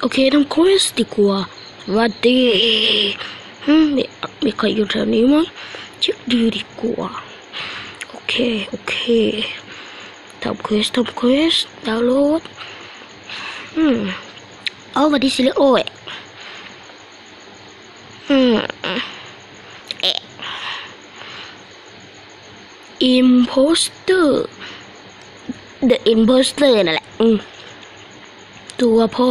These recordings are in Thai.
โอเคทำเควสดีกว่าวัดดีฮึมีมีใครอยู่แถวนี้มั้งเช็คดีดีกว่าโอเคโอเคทำเควสทำเควสดาวน์โหลดอืมเอาวันที่สิเลอเออืมเออิมโพสเตอร์ The Imposter นั่นแหละตัวพ่อ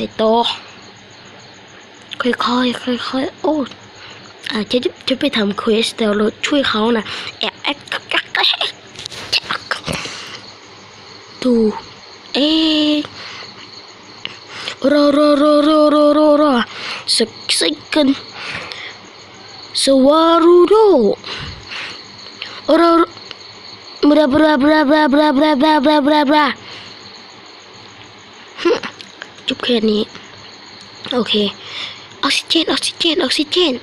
ไปต่อค่อยๆค่อยๆโอ้อาจจะจะไปทำเควสแต่เราช่วยเขานะแอบแอบดูเอ๊รอรอรอรอรอรอรอสักสักกันสวารูโดรอบราบราบราบราบราบราบราบราบราบรา จบแค่นี้ โอเค ออกซิเจน ออกซิเจน ออกซิเจน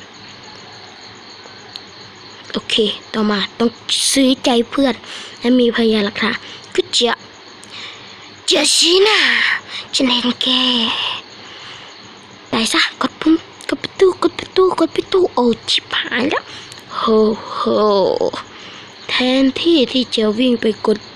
โอเค ต่อมาต้องซื้อใจเพื่อน และมีพยานหลักฐานก็จะเจชิน่าฉันเห็นแกไปซะกดปุ่มกดประตูกดประตูกดประตูโอ้ชิบหายแล้วโฮโฮแทนที่ที่จะวิ่งไปกด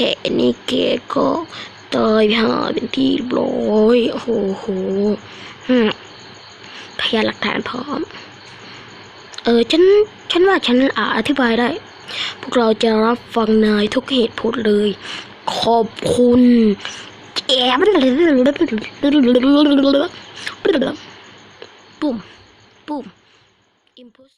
แค่นี้แกก็ตายหาเป็นที่เรียบร้อยโอ้โหอืมพยานหลักฐานพร้อม เออฉันฉันว่าฉันอาอธิบายได้ พวกเราจะรับฟังนายทุกเหตุผลเลย ขอบคุณแอบปุ่มปุ่ม impose